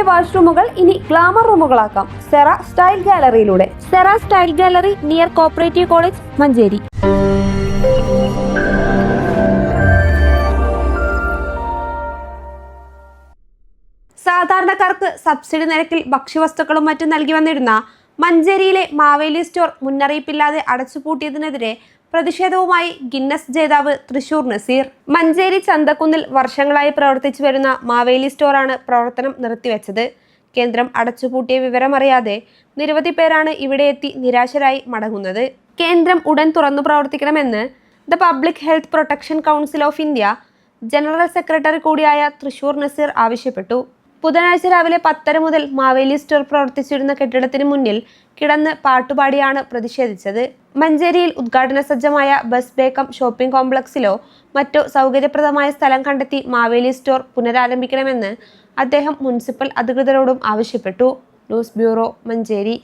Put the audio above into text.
വീടിന്റെ വാഷ്റൂമുകൾ ഇനി ഗ്ലാമർ റൂമുകളാക്കാം. Cera style ഗാലറിയിലൂടെ. Cera style gallery near cooperative college Manjeri. സാധാരണക്കാർക്ക് സബ്സിഡി നിരക്കിൽ ഭക്ഷ്യവസ്തുക്കളും മറ്റും നൽകി വന്നിരുന്ന മഞ്ചേരിയിലെ മാവേലി സ്റ്റോർ മുന്നറിയിപ്പില്ലാതെ അടച്ചുപൂട്ടിയതിനെതിരെ പ്രതിഷേധവുമായി ഗിന്നസ് ജേതാവ് തൃശൂർ നസീർ. മഞ്ചേരി ചന്തക്കുന്നിൽ വർഷങ്ങളായി പ്രവർത്തിച്ചു വരുന്ന മാവേലി സ്റ്റോറാണ് പ്രവർത്തനം നിർത്തിവെച്ചത്. കേന്ദ്രം അടച്ചുപൂട്ടിയ വിവരമറിയാതെ നിരവധി പേരാണ് ഇവിടെ എത്തി നിരാശരായി മടങ്ങുന്നത്. കേന്ദ്രം ഉടൻ തുറന്നു പ്രവർത്തിക്കണമെന്ന് the public health protection council of India general secretary കൂടിയായ തൃശൂർ നസീർ ആവശ്യപ്പെട്ടു. ബുധനാഴ്ച രാവിലെ പത്തര മുതൽ മാവേലി സ്റ്റോർ പ്രവർത്തിച്ചിരുന്ന കെട്ടിടത്തിന് മുന്നിൽ കിടന്ന് പാട്ടുപാടിയാണ് പ്രതിഷേധിച്ചത്. മഞ്ചേരിയിൽ ഉദ്ഘാടന സജ്ജമായ ബസ് ബേക്കം ഷോപ്പിംഗ് കോംപ്ലക്സിലോ മറ്റോ സൗകര്യപ്രദമായ സ്ഥലം കണ്ടെത്തി മാവേലി സ്റ്റോർ പുനരാരംഭിക്കണമെന്ന് അദ്ദേഹം മുനിസിപ്പൽ അധികൃതരോടും ആവശ്യപ്പെട്ടു. News bureau Manjeri.